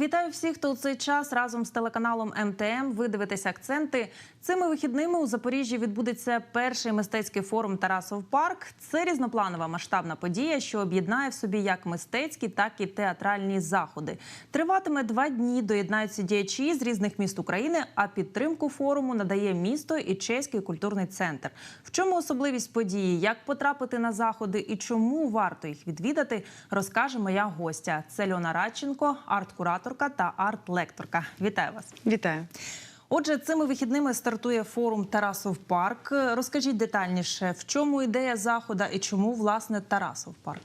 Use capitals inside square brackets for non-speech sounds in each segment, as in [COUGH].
Вітаю всіх, хто у цей час разом з телеканалом МТМ. Ви дивитеся акценти. Цими вихідними у Запоріжжі відбудеться перший мистецький форум Тарасов Парк. Це різнопланова масштабна подія, що об'єднає в собі як мистецькі, так і театральні заходи. Триватиме два дні. Доєднаються діячі з різних міст України. А підтримку форуму надає місто і чеський культурний центр. В чому особливість події, як потрапити на заходи і чому варто їх відвідати, розкаже моя гостя. Це Льона Радченко, арт-кураторка та арт-лекторка. Вітаю вас. Вітаю. Отже, цими вихідними стартує форум Тарасов Парк. Розкажіть детальніше, в чому ідея заходу і чому власне Тарасов Парк?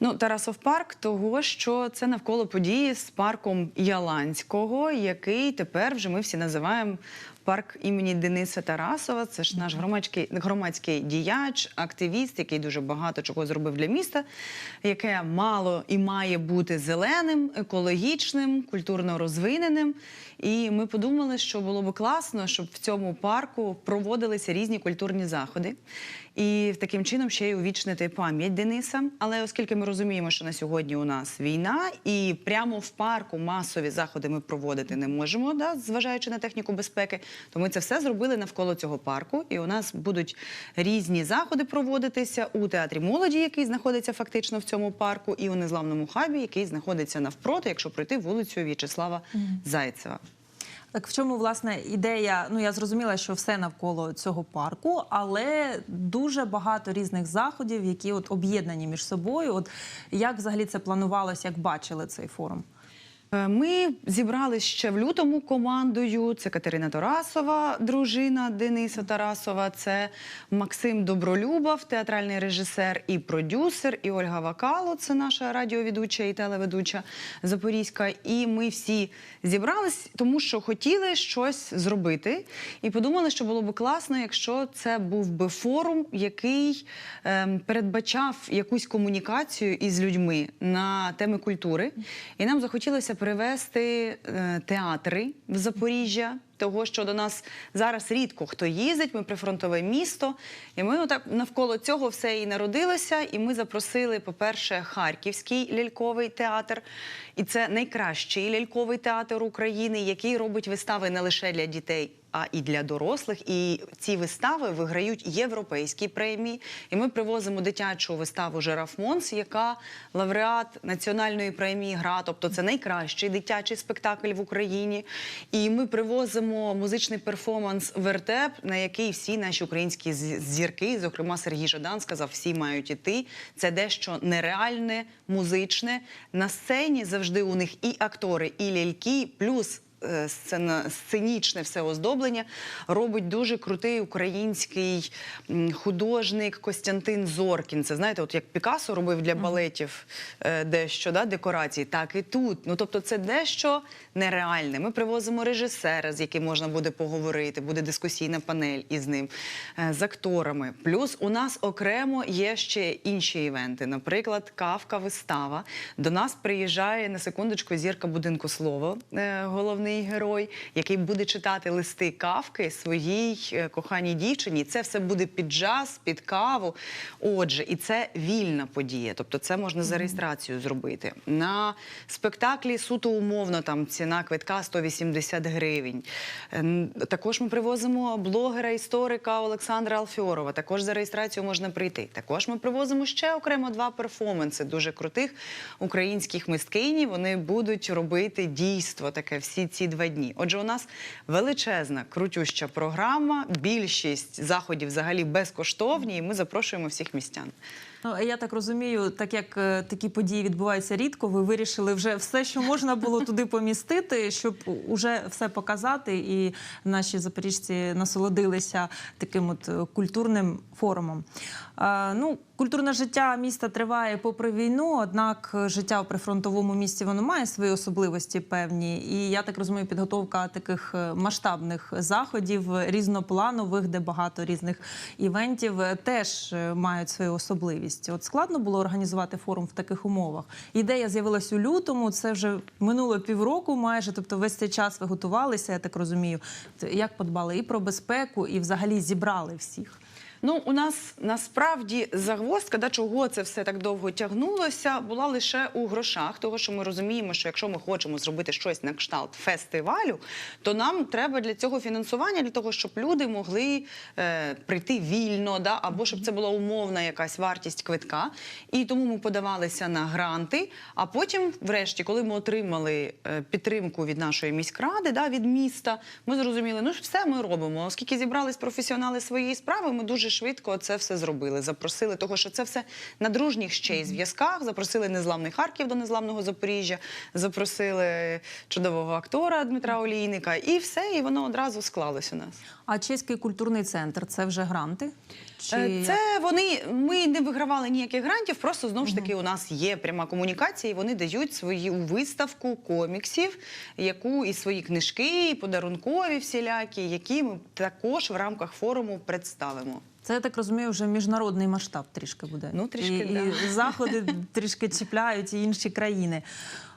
Ну, Тарасов парк того, що це навколо події з парком Яланського, який тепер вже ми всі називаємо парк імені Дениса Тарасова. Це ж наш громадський громадський діяч, активіст, який дуже багато чого зробив для міста, яке мало і має бути зеленим, екологічним, культурно розвиненим. І ми подумали, що було б класно, щоб в цьому парку проводилися різні культурні заходи. І таким чином ще й увічнити пам'ять Дениса. Але оскільки ми розуміємо, що на сьогодні у нас війна, і прямо в парку масові заходи ми проводити не можемо, да, зважаючи на техніку безпеки, то ми це все зробили навколо цього парку. І у нас будуть різні заходи проводитися у театрі молоді, який знаходиться фактично в цьому парку, і у незламному хабі, який знаходиться навпроти, якщо пройти вулицю В'ячеслава Зайцева. Так в чому власне ідея? Ну я зрозуміла, що все навколо цього парку, але дуже багато різних заходів, які от об'єднані між собою. От як взагалі це планувалось, як бачили цей форум? Е, Ми зібрали ще в лютому командою. Це Катерина Тарасова, дружина Дениса Тарасова. Це Максим Добролюбов, театральний режисер і продюсер, і Ольга Вакало, це наша радіоведуча і телеведуча Запорізька. І ми всі зібрались, тому що хотіли щось зробити, і подумали, що було б класно, якщо це був би форум, який ем, передбачав якусь комунікацію із людьми на теми культури. І нам захотілося привезти е, театри в Запоріжжя. Того, що до нас зараз рідко хто їздить, ми прифронтове місто, і ми отак навколо цього все і народилося. І ми запросили, по-перше, Харківський ляльковий театр, і це найкращий ляльковий театр України, який робить вистави не лише для дітей, а і для дорослих. І ці вистави виграють європейські премії. І ми привозимо дитячу виставу Жираф Монс, яка лауреат національної премії Гра, тобто це найкращий дитячий спектакль в Україні. І ми привозимо музичний перформанс Вертеп, на який всі наші українські зірки, зокрема Сергій Жадан, сказав, всі мають іти. Це дещо нереальне, музичне. На сцені завжди у них і актори, і ляльки, плюс сцена, сценічне все оздоблення робить дуже крутий український художник Костянтин Зоркін. Це знаєте, от як Пікассо робив для балетів е, дещо да, декорації, так і тут. Ну тобто, це дещо нереальне. Ми привозимо режисера, з яким можна буде поговорити, буде дискусійна панель із ним, е, з акторами. Плюс у нас окремо є ще інші івенти. Наприклад, Кавка вистава. До нас приїжджає на секундочку зірка будинку слово, е, головний герой, який буде читати листи кавки своїй е, коханій дівчині. Це все буде під джаз, під каву. Отже, і це вільна подія. Тобто, це можна за реєстрацію зробити. На спектаклі суто умовно там ціна квитка 180 гривень. Ем, Також ми привозимо блогера, історика Олександра Алфьорова. Також за реєстрацію можна прийти. Також ми привозимо ще окремо два перформанси дуже крутих українських мисткинів. Вони будуть робити дійство таке всі ці два дні. Отже, у нас величезна крутюща програма. Більшість заходів взагалі безкоштовні, і ми запрошуємо всіх містян. Ну я так розумію, так як е, такі події відбуваються рідко, ви вирішили вже все, що можна було туди помістити, щоб уже все показати, і наші запоріжці насолодилися таким от е, культурним форумом. Ну, культурне життя міста триває попри війну, однак життя у прифронтовому місті воно має свої особливості певні. І я так розумію, підготовка таких е, масштабних заходів, різнопланових, де багато різних івентів, теж мають свою особливість. От складно було організувати форум в таких умовах. Ідея з'явилась у лютому. Це вже минуло півроку, майже. Тобто, весь цей час ви готувалися. Я так розумію. Як подбали і про безпеку, і взагалі зібрали всіх. Ну, у нас насправді загвоздка, да, чого це все так довго тягнулося, була лише у грошах, того що ми розуміємо, що якщо ми хочемо зробити щось на кшталт фестивалю, то нам треба для цього фінансування, для того, щоб люди могли е, прийти вільно, да, або щоб це була умовна якась вартість квитка. І тому ми подавалися на гранти. А потім, врешті, коли ми отримали е, підтримку від нашої міськради, да, від міста, ми зрозуміли, ну все ми робимо. Оскільки зібрались професіонали своєї справи, ми дуже швидко це все зробили. Запросили того, що це все на дружніх ще й зв'язках. Запросили незламний Харків до незламного Запоріжжя, запросили чудового актора Дмитра Олійника, і все, і воно одразу склалось у нас. А чеський культурний центр це вже гранти? Чи Е, Це вони. Ми не вигравали ніяких грантів, просто знову ж таки у нас є пряма комунікація, і вони дають свою виставку коміксів, яку і свої книжки, і подарункові всілякі, які ми також в рамках форуму представимо. Це я так розумію, вже міжнародний масштаб трішки буде. Ну, трішки, і, да. і заходи [LAUGHS] трішки чіпляють і інші країни.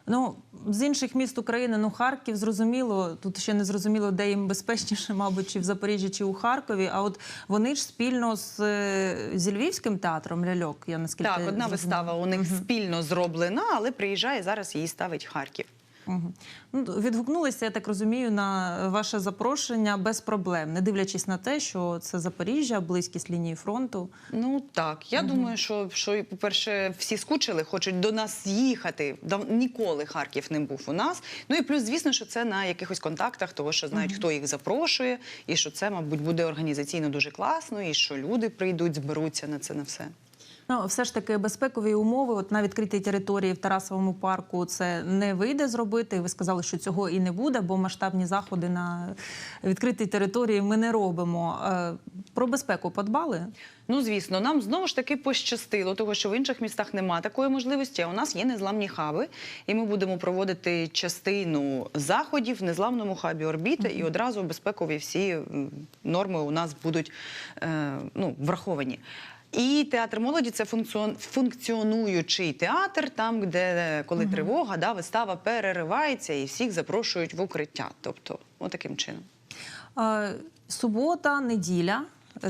Ну, з інших міст України, ну Харків зрозуміло. Тут ще не зрозуміло, де їм безпечніше, [LAUGHS] мабуть, чи в Запоріжжі, чи у Харкові. А от вони ж спільно з, е, зі Львівським театром ляльок. Я наскільки Так, одна вистава у них спільно зроблена, але приїжджає зараз її ставить Харків. Мгм. Ну, відгукнулися, я так розумію, на ваше запрошення без проблем, не дивлячись на те, що це Запоріжжя, близькість лінії фронту. Ну так, я думаю, що, що по-перше, всі скучили, хочуть до нас їхати. Дав- Ніколи Харків не був у нас. Ну і плюс, звісно, що це на якихось контактах, того що знають, хто їх запрошує, і що це, мабуть, буде організаційно дуже класно, і що люди прийдуть, зберуться на це на все. Ну, все ж таки безпекові умови, от на відкритій території в Тарасовому парку це не вийде зробити. Ви сказали, що цього і не буде, бо масштабні заходи на відкритій території ми не робимо. Е, Про безпеку подбали? Ну, звісно, нам знову ж таки пощастило, того що в інших містах немає такої можливості. А у нас є незламні хаби, і ми будемо проводити частину заходів в незламному хабі орбіта, і одразу безпекові всі норми у нас будуть е, ну, враховані. І театр молоді це функціон, функціонуючий театр, там, де коли тривога, да, вистава переривається і всіх запрошують в укриття. Тобто, отаким чином. Е, Субота, неділя.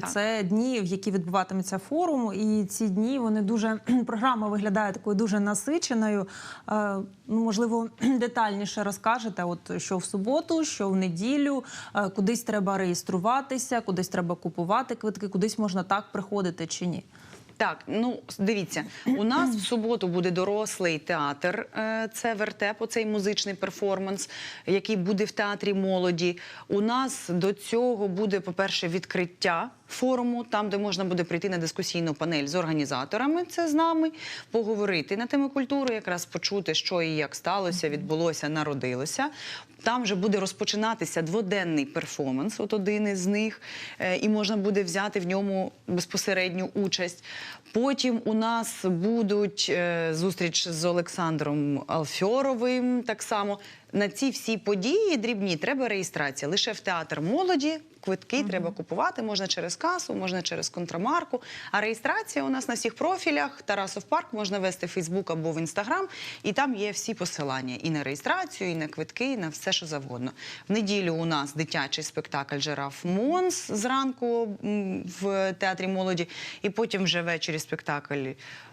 Це дні, в які відбуватиметься форум, і ці дні вони дуже програма виглядає такою дуже насиченою. Е, Ну, можливо, детальніше розкажете, от що в суботу, що в неділю, е, кудись треба реєструватися, кудись треба купувати квитки, кудись можна так приходити чи ні. Так, ну дивіться, у нас в суботу буде дорослий театр. е, Це вертеп, оцей музичний перформанс, який буде в театрі молоді. У нас до цього буде, по-перше, відкриття форуму, там, де можна буде прийти на дискусійну панель з організаторами, це з нами, поговорити на теми культури, якраз почути, що і як сталося, відбулося, народилося. Там вже буде розпочинатися дводенний перформанс, от один із них, е, і можна буде взяти в ньому безпосередню участь. Потім у нас будуть е, зустріч з Олександром Алфьоровим. Так само на ці всі події дрібні треба реєстрація. Лише в театр молоді квитки треба купувати. Можна через касу, можна через контрамарку. А реєстрація у нас на всіх профілях. Тарасов парк можна вести в Фейсбук або в Інстаграм, і там є всі посилання і на реєстрацію, і на квитки, і на все, що завгодно. В неділю у нас дитячий спектакль Жираф Монс зранку в театрі молоді, і потім вже ввечері спектакль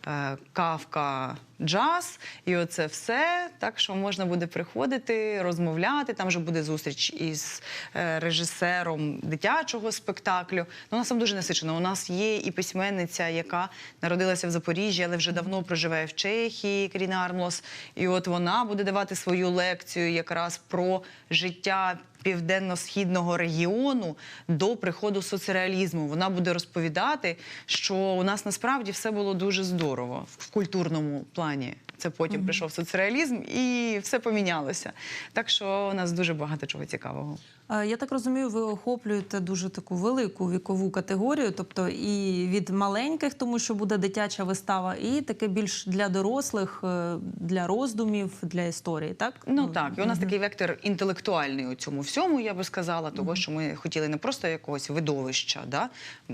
е, Кавка. Джаз, і оце все. Так що можна буде приходити, розмовляти. Там вже буде зустріч із е, режисером дитячого спектаклю. Ну, у нас там дуже насичено. У нас є і письменниця, яка народилася в Запоріжжі, але вже давно проживає в Чехії, Кріна Армлос. І от вона буде давати свою лекцію якраз про життя. Південно-східного регіону до приходу соцреалізму вона буде розповідати, що у нас насправді все було дуже здорово в культурному плані. Це потім прийшов соцреалізм і все помінялося. Так що у нас дуже багато чого цікавого. Е, Я так розумію, ви охоплюєте дуже таку велику вікову категорію, тобто і від маленьких, тому що буде дитяча вистава, і таке більш для дорослих, е, для роздумів, для історії. Так Ну так, і у нас такий вектор інтелектуальний у цьому всьому, я би сказала, того, що ми хотіли не просто якогось видовища, да,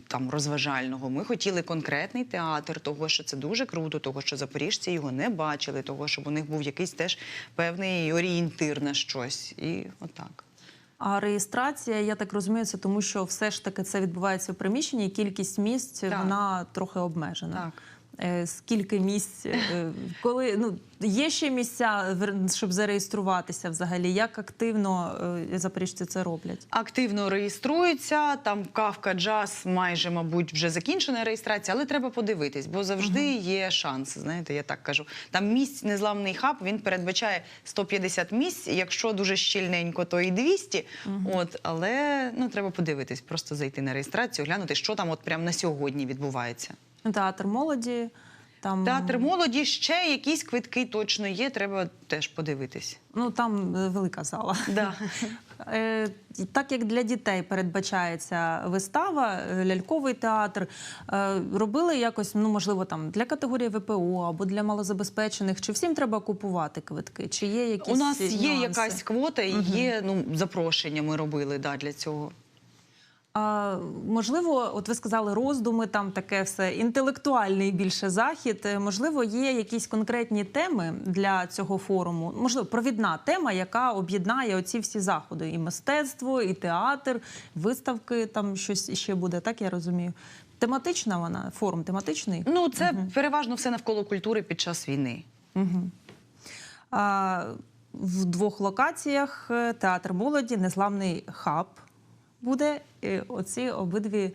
там розважального. Ми хотіли конкретний театр, того, що це дуже круто, того, що запоріжці його не бачили, того, щоб у них був якийсь теж певний орієнтир на щось. І отак. А реєстрація, я так розумію, це тому, що все ж таки це відбувається в приміщенні, і кількість місць Так. вона трохи обмежена. Так. Е, Скільки місць, е, коли ну є ще місця, щоб зареєструватися взагалі? Як активно е, запоріжці це роблять? Активно реєструються. Там кавка, джаз, майже, мабуть, вже закінчена реєстрація, але треба подивитись, бо завжди є шанс. Знаєте, я так кажу. Там місць незламний хаб він передбачає 150 місць. Якщо дуже щільненько, то і 200. От, але ну треба подивитись, просто зайти на реєстрацію, глянути, що там от прямо на сьогодні відбувається. Театр молоді там Театр молоді ще якісь квитки точно є. Треба теж подивитись. ну там е, велика зала. Да. [LAUGHS] Е, Так як для дітей передбачається вистава, е, ляльковий театр, робили якось, ну можливо, там для категорії ВПО або для малозабезпечених. Чи всім треба купувати квитки? Чи є якісь У нас є нюанси? якась квота, і є ну запрошення. Ми робили да, для цього. А, можливо, от ви сказали роздуми, там таке все інтелектуальний більше захід. Е, Можливо, є якісь конкретні теми для цього форуму. Можливо, провідна тема, яка об'єднає оці всі заходи: і мистецтво, і театр, виставки. Там щось ще буде, так я розумію. Тематична вона, форум тематичний. Ну це переважно все навколо культури під час війни. А, в двох локаціях е, театр молоді, незламний хаб буде. е, Оці обидві.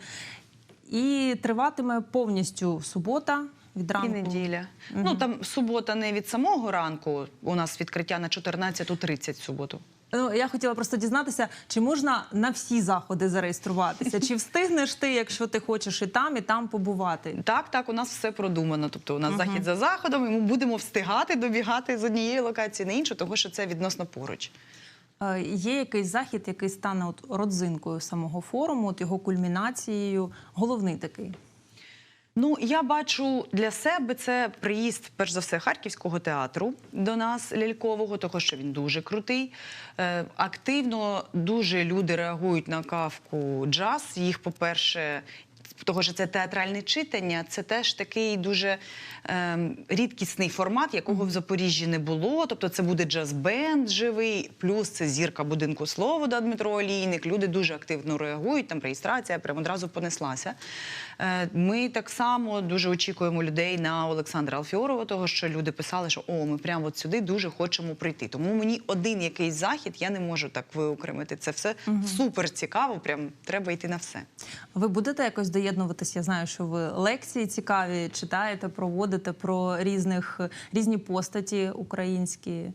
І триватиме повністю субота від ранку. І неділя. Ну там субота не від самого ранку. У нас відкриття на 14.30 в суботу. Ну, я хотіла просто дізнатися, чи можна на всі заходи зареєструватися? Чи встигнеш ти, якщо ти хочеш і там, і там побувати? Так, так, у нас все продумано. Тобто у нас захід за заходом, і ми будемо встигати добігати з однієї локації на іншу, тому що це відносно поруч. Е, Є якийсь захід, який стане от родзинкою самого форуму, от його кульмінацією, головний такий. Ну, я бачу для себе це приїзд, перш за все, харківського театру до нас лялькового, того що він дуже крутий. Е, активно дуже люди реагують на кавку джаз. Їх, по-перше, того, що це театральне читання, це теж такий дуже е, рідкісний формат, якого в Запоріжжі не було. Тобто, це буде джаз-бенд живий, плюс це зірка будинку слово да, Дмитро Олійник. Люди дуже активно реагують. Там реєстрація прямо одразу понеслася. Е, Ми так само дуже очікуємо людей на Олександра Алфіорова, того що люди писали, що о, ми прямо от сюди дуже хочемо прийти. Тому мені один якийсь захід я не можу так виокремити. Це все супер цікаво. Прям треба йти на все. Ви будете якось доєднуватись? Я знаю, що ви лекції цікаві читаєте, проводите про різних різні постаті українські.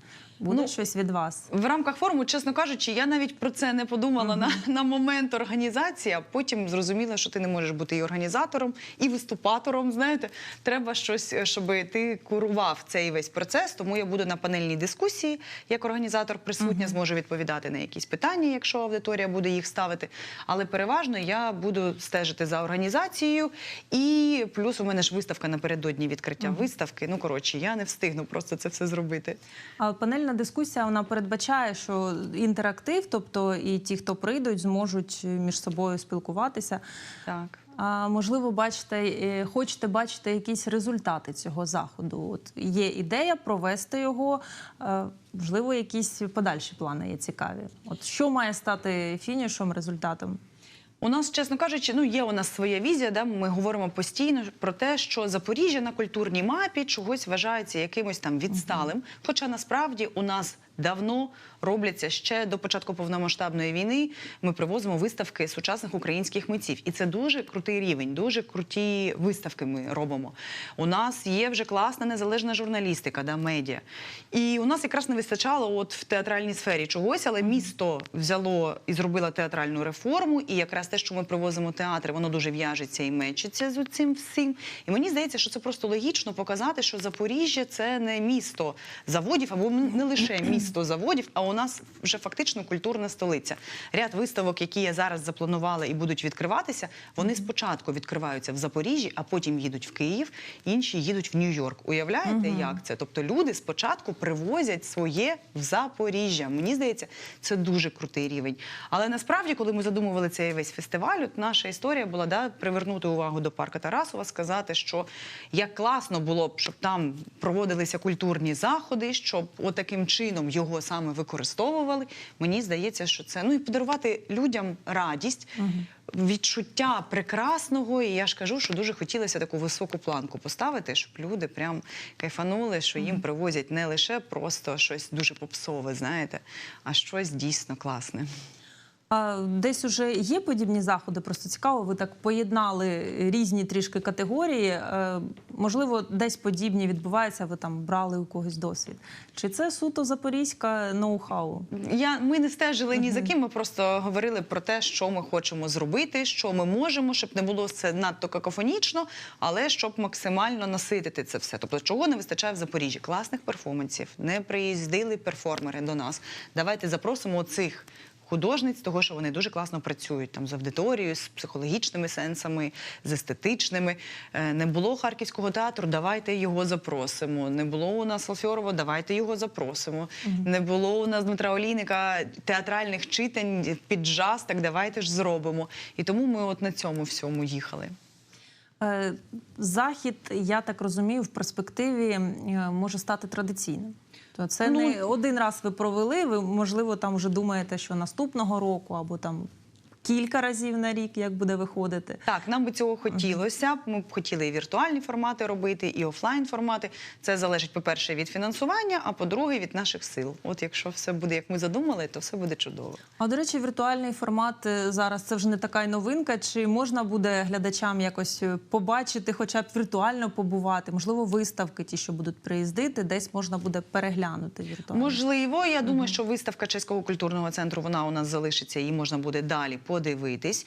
Буде Ну, щось від вас? В рамках форуму, чесно кажучи, я навіть про це не подумала на, на момент організації, а потім зрозуміла, що ти не можеш бути і організатором, і виступатором. Знаєте, треба щось, щоб ти курував цей весь процес. Тому я буду на панельній дискусії як організатор присутня, зможу відповідати на якісь питання, якщо аудиторія буде їх ставити. Але переважно я буду стежити за організацією. І плюс у мене ж виставка напередодні відкриття виставки. Ну коротше, я не встигну просто це все зробити. А панельна дискусія вона передбачає, що інтерактив, тобто і ті, хто прийдуть, зможуть між собою спілкуватися. Так. А можливо, бачите, е, хочете бачити якісь результати цього заходу. От є ідея провести його. е, Можливо, якісь подальші плани є цікаві. От що має стати фінішом, результатом? У нас, чесно кажучи, ну є у нас своя візія. Да? Ми говоримо постійно про те, що Запоріжжя на культурній мапі чогось вважається якимось там відсталим. Хоча насправді у нас давно робляться ще до початку повномасштабної війни. Ми привозимо виставки сучасних українських митців, і це дуже крутий рівень, дуже круті виставки. Ми робимо. У нас є вже класна незалежна журналістика, да, медіа. І у нас якраз не вистачало от в театральній сфері чогось, але місто взяло і зробило театральну реформу. І якраз те, що ми привозимо театри, воно дуже в'яжеться і мечиться з цим всім. І мені здається, що це просто логічно показати, що Запоріжжя це не місто заводів, або не лише місто заводів, а у нас вже фактично культурна столиця. Ряд виставок, які я зараз запланувала і будуть відкриватися, вони спочатку відкриваються в Запоріжжі, а потім їдуть в Київ, інші їдуть в Нью-Йорк. Уявляєте, як це? Тобто люди спочатку привозять своє в Запоріжжя. Мені здається, це дуже крутий рівень. Але насправді, коли ми задумували цей весь фестиваль, от наша історія була да, привернути увагу до парка Тарасова, сказати, що як класно було б, щоб там проводилися культурні заходи, щоб отаким чином його саме використовували. Мені здається, що це ну і подарувати людям радість, відчуття прекрасного. І я ж кажу, що дуже хотілося таку високу планку поставити, щоб люди прям кайфанули, що їм привозять не лише просто щось дуже попсове, знаєте, а щось дійсно класне. А десь уже є подібні заходи. Просто цікаво, ви так поєднали різні трішки категорії. Е, Можливо, десь подібні відбуваються. Ви там брали у когось досвід. Чи це суто запорізька ноу-хау? Я, ми не стежили ні за ким, ми просто говорили про те, що ми хочемо зробити, що ми можемо, щоб не було це надто какофонічно, але щоб максимально наситити це все. Тобто, чого не вистачає в Запоріжжі? Класних перформансів. Не приїздили перформери до нас. Давайте запросимо цих. Художниць, того, що вони дуже класно працюють там з аудиторією, з психологічними сенсами, з естетичними. Е, Не було харківського театру, давайте його запросимо. Не було у нас Алфьорова, давайте його запросимо. Не було у нас Дмитра Олійника театральних читань під джаз, так давайте ж зробимо. І тому ми от на цьому всьому їхали. Е, Захід, я так розумію, в перспективі е, може стати традиційним. То це Ну, не один раз ви провели. Ви можливо там вже думаєте, що наступного року або там кілька разів на рік, як буде виходити. Так, нам би цього хотілося. Ми б хотіли і віртуальні формати робити, і офлайн формати. Це залежить, по-перше, від фінансування, а по-друге, від наших сил. От якщо все буде, як ми задумали, то все буде чудово. А до речі, віртуальний формат е, зараз це вже не така й новинка. Чи можна буде глядачам якось е, побачити, хоча б віртуально побувати? Можливо, виставки, ті, що будуть приїздити, десь можна буде переглянути віртуально. Можливо, я думаю, що виставка чеського культурного центру вона у нас залишиться, її можна буде далі подивитись.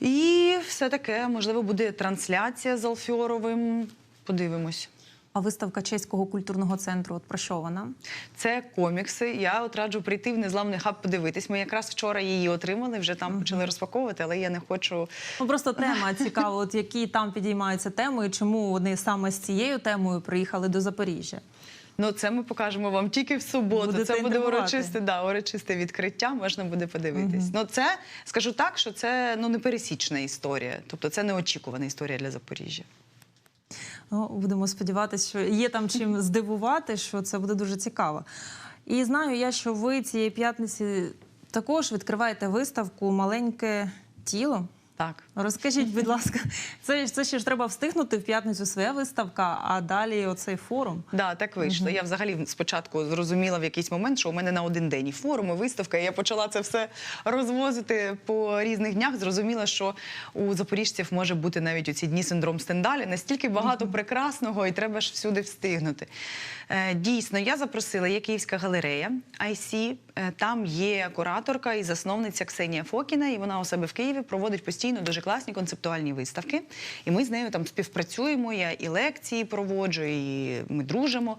І все таке, можливо, буде трансляція з Алфьоровим. Подивимось. А виставка чеського культурного центру, от про що вона? Це комікси. Я от раджу прийти в незламний хаб подивитись. Ми якраз вчора її отримали, вже там почали розпаковувати, але я не хочу. Ну просто тема цікава, от які там підіймаються теми, і чому вони саме з цією темою приїхали до Запоріжжя. Ну, це ми покажемо вам тільки в суботу. Будете це буде урочисте, да, урочисте відкриття, можна буде подивитись. Ну, це скажу так, що це ну непересічна історія. Тобто це неочікувана історія для Запоріжжя. Ну, будемо сподіватися, що є там чим [LAUGHS] здивувати, що це буде дуже цікаво. І знаю я, що ви цієї п'ятниці також відкриваєте виставку Маленьке тіло. Так. Розкажіть, будь ласка, це, це ще ж треба встигнути в п'ятницю своя виставка, а далі оцей форум. Да, так вийшло. Я взагалі спочатку зрозуміла в якийсь момент, що у мене на один день і форум, і виставка. І я почала це все розвозити по різних днях. Зрозуміла, що у запоріжців може бути навіть у ці дні синдром Стендалі. Настільки багато прекрасного, і треба ж всюди встигнути. Е, Дійсно, я запросила, є Київська галерея IC. Е, Там є кураторка і засновниця Ксенія Фокіна, і вона у себе в Києві проводить постійно дуже класні концептуальні виставки. І ми з нею там співпрацюємо. Я і лекції проводжу, і ми дружимо.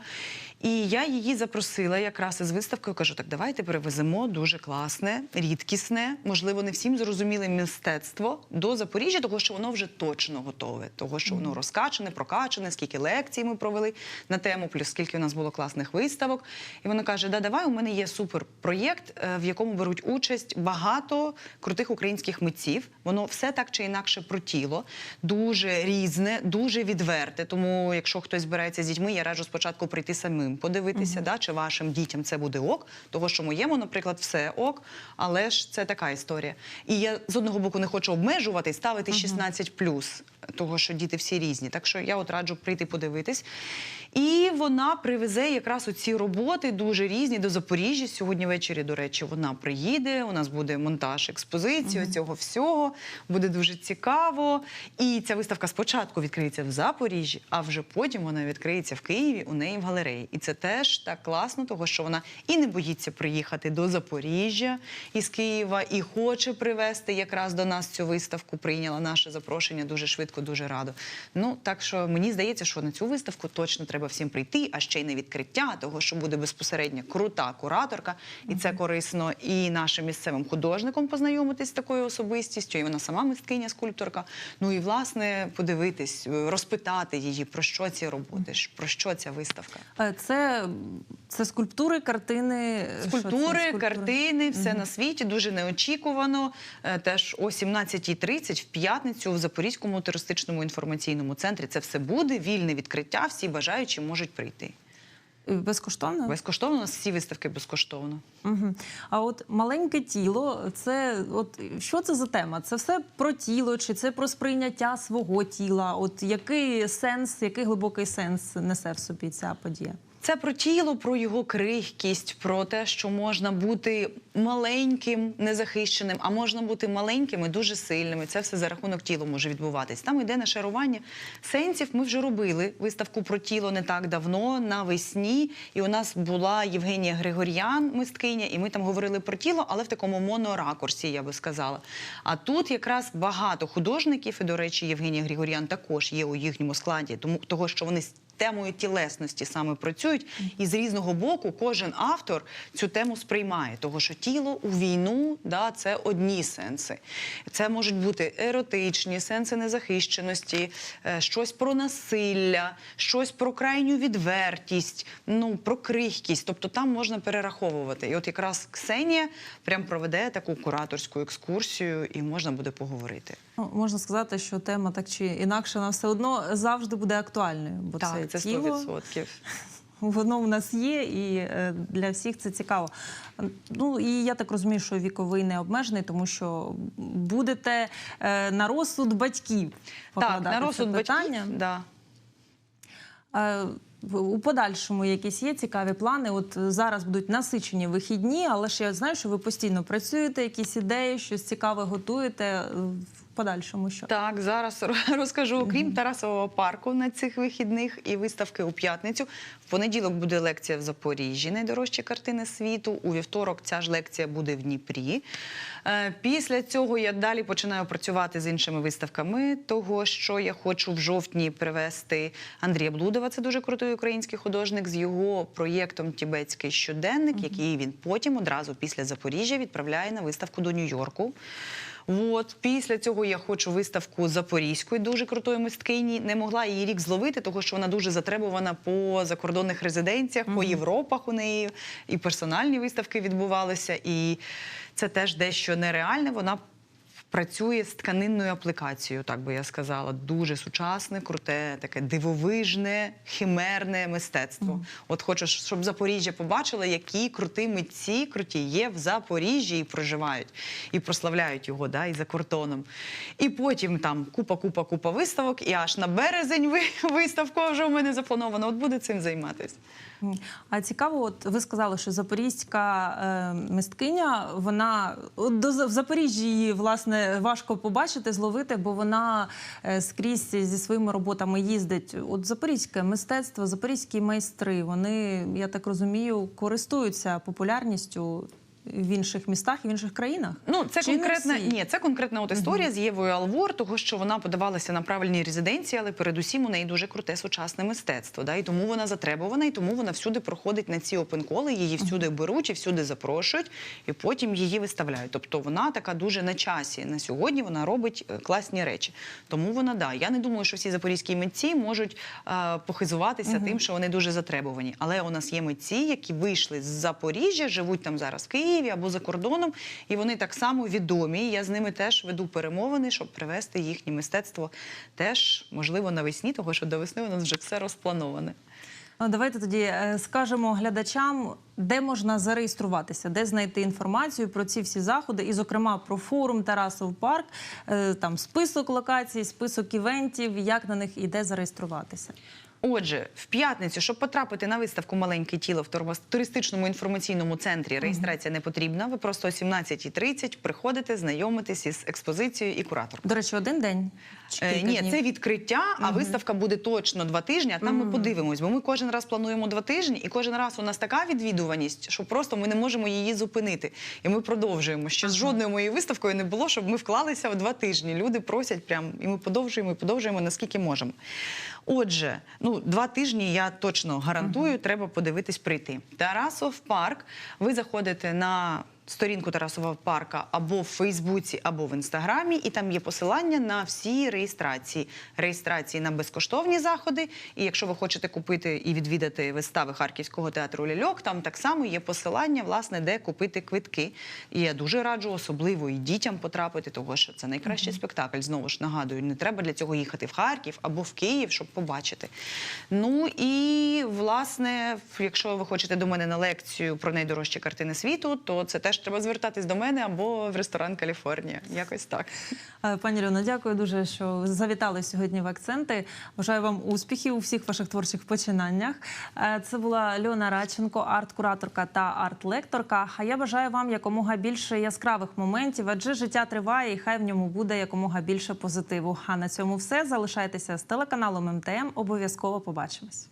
І я її запросила якраз із виставкою. Кажу, так давайте перевеземо дуже класне, рідкісне, можливо, не всім зрозуміле мистецтво до Запоріжжя, того що воно вже точно готове, того що воно розкачане, прокачане, скільки лекцій ми провели на тему, плюс скільки у нас було класних виставок. І вона каже: Да, давай, у мене є супер проєкт, е, в якому беруть участь багато крутих українських митців. Воно все так чи інакше про тіло, дуже різне, дуже відверте. Тому, якщо хтось збирається з дітьми, я раджу спочатку прийти самим, подивитися, да, чи вашим дітям це буде ок. Того, що моєму, наприклад, все ок, але ж це така історія. І я з одного боку не хочу обмежувати і ставити 16+, плюс, того, що діти всі різні. Так що я от раджу прийти подивитись. І вона привезе якраз оці роботи дуже різні до Запоріжжя. Сьогодні ввечері, до речі, вона приїде. У нас буде монтаж експозиції, цього всього. Буде дуже цікаво. І ця виставка спочатку відкриється в Запоріжжі, а вже потім вона відкриється в Києві у неї в галереї. І це теж так класно, того що вона і не боїться приїхати до Запоріжжя із Києва, і хоче привезти якраз до нас цю виставку. Прийняла наше запрошення дуже швидко, дуже радо. Ну так що мені здається, що на цю виставку точно треба всім прийти, а ще й на відкриття, того що буде безпосередньо крута кураторка, і це корисно і нашим місцевим художникам познайомитись з такою особистістю. І вона сама мисткиня, скульпторка. Ну і власне подивитись, розпитати її про що ці роботи, про що ця виставка. Е, Це, це скульптури, картини. Скульптури, Скульптури. картини, все на світі дуже неочікувано. Е, Теж о 17.30 в п'ятницю в Запорізькому туристичному інформаційному центрі це все буде. Вільне відкриття. Всі бажаючі можуть прийти. Е, Безкоштовно? Безкоштовно у нас всі виставки безкоштовно. Угу. А от маленьке тіло, це от що це за тема? Це все про тіло, чи це про сприйняття свого тіла? От який сенс, який глибокий сенс несе в собі ця подія? Це про тіло, про його крихкість, про те, що можна бути маленьким, незахищеним, а можна бути маленьким і дуже сильним. І Це все за рахунок тіла може відбуватись. Там йде нашарування сенсів. Ми вже робили виставку про тіло не так давно, навесні. І у нас була Євгенія Григор'ян, мисткиня, і ми там говорили про тіло, але в такому моноракурсі, я би сказала. А тут якраз багато художників, і, до речі, Євгенія Григор'ян також є у їхньому складі, тому того, що вони темою тілесності саме працюють, і з різного боку кожен автор цю тему сприймає. Того, що тіло у війну да, це одні сенси. Це можуть бути еротичні, сенси незахищеності, е, щось про насилля, щось про крайню відвертість, ну про крихкість. Тобто там можна перераховувати. І от якраз Ксенія прям проведе таку кураторську екскурсію, і можна буде поговорити. Ну, можна сказати, що тема так чи інакше вона все одно завжди буде актуальною, бо Так, це, це тіло, 100%. воно в нас є, і е, для всіх це цікаво. Ну і я так розумію, що віковий не обмежений, тому що будете е, на розсуд батьків Так, на це розсуд питання. батьків, да. Е, У подальшому якісь є цікаві плани. От зараз будуть насичені вихідні, але ж я знаю, що ви постійно працюєте, якісь ідеї, щось цікаве готуєте. Подальшому що? Так, зараз [LAUGHS] розкажу. Окрім Тарасового парку на цих вихідних і виставки у п'ятницю. В понеділок буде лекція в Запоріжжі, найдорожчі картини світу. У вівторок ця ж лекція буде в Дніпрі. Е, Після цього я далі починаю працювати з іншими виставками. Того, що я хочу в жовтні привезти Андрія Блудова, це дуже крутий український художник, з його проєктом Тібетський щоденник, який він потім одразу після Запоріжжя відправляє на виставку до Нью-Йорку. От після цього я хочу виставку запорізької дуже крутої мисткині. Не могла її рік зловити, тому що вона дуже затребувана по закордонних резиденціях, по Європах у неї і персональні виставки відбувалися. І це теж дещо нереальне. Вона працює з тканинною аплікацією, так би я сказала. Дуже сучасне, круте, таке дивовижне, химерне мистецтво. От хочу, щоб Запоріжжя побачило, які круті митці круті є в Запоріжжі і проживають, і прославляють його, да, і за кордоном. І потім там купа, купа, купа виставок, і аж на березень ви- [LAUGHS] виставка вже у мене запланована. От буде цим займатися. А цікаво, от ви сказали, що запорізька е, мисткиня, вона до в Запоріжжі її власне важко побачити, зловити, бо вона е, скрізь зі своїми роботами їздить. От запорізьке мистецтво, запорізькі майстри, вони, я так розумію, користуються популярністю в інших містах і в інших країнах. Ну, це Чи конкретна ні, це конкретна от історія з Євою Алвор, того що вона подавалася на правильні резиденції, але передусім у неї дуже круте сучасне мистецтво. Да? І тому вона затребувана, і тому вона всюди проходить на ці опенколи, її всюди беруть і всюди запрошують, і потім її виставляють. Тобто вона така дуже на часі. На сьогодні вона робить е, класні речі. Тому вона да. Я не думаю, що всі запорізькі митці можуть е, похизуватися тим, що вони дуже затребувані. Але у нас є митці, які вийшли з Запоріжжя, живуть там зараз в Києві або за кордоном, і вони так само відомі. Я з ними теж веду перемовини, щоб привести їхнє мистецтво теж, можливо, навесні, того що до весни у нас вже все розплановане. Ну, давайте тоді е, скажемо глядачам, де можна зареєструватися, де знайти інформацію про ці всі заходи, і, зокрема, про форум Тарасов Парк, е, там список локацій, список івентів, як на них і де зареєструватися. Отже, в п'ятницю, щоб потрапити на виставку Маленьке тіло в туристичному інформаційному центрі, реєстрація не потрібна. Ви просто о 17.30 приходите, знайомитесь із експозицією і куратором. До речі, один день чи Е, ні, днів? це відкриття, а виставка буде точно два тижні. А там ми подивимось, бо ми кожен раз плануємо два тижні, і кожен раз у нас така відвідуваність, що просто ми не можемо її зупинити. І ми продовжуємо. Ще з жодною моєю виставкою не було, щоб ми вклалися в два тижні. Люди просять прям, і ми подовжуємо, і подовжуємо наскільки можемо. Отже, ну два тижні я точно гарантую, треба подивитись прийти. Тарасов парк. Ви заходите на сторінку Тарасова парка або в Фейсбуці, або в інстаграмі, і там є посилання на всі реєстрації. Реєстрації на безкоштовні заходи. І якщо ви хочете купити і відвідати вистави Харківського театру Ляльок, там так само є посилання, власне, де купити квитки. І я дуже раджу, особливо і дітям потрапити, того що це найкращий спектакль. Знову ж нагадую, не треба для цього їхати в Харків або в Київ, щоб побачити. Ну і власне, якщо ви хочете до мене на лекцію про найдорожчі картини світу, то це теж треба звертатись до мене або в ресторан Каліфорнія. Якось так. Е, Пані Льоно, дякую дуже, що завітали сьогодні в акценти. Бажаю вам успіхів у всіх ваших творчих починаннях. Е, Це була Льона Радченко, арт-кураторка та арт-лекторка. А я бажаю вам якомога більше яскравих моментів, адже життя триває, і хай в ньому буде якомога більше позитиву. А на цьому все залишайтеся з телеканалом МТМ. Обов'язково побачимось.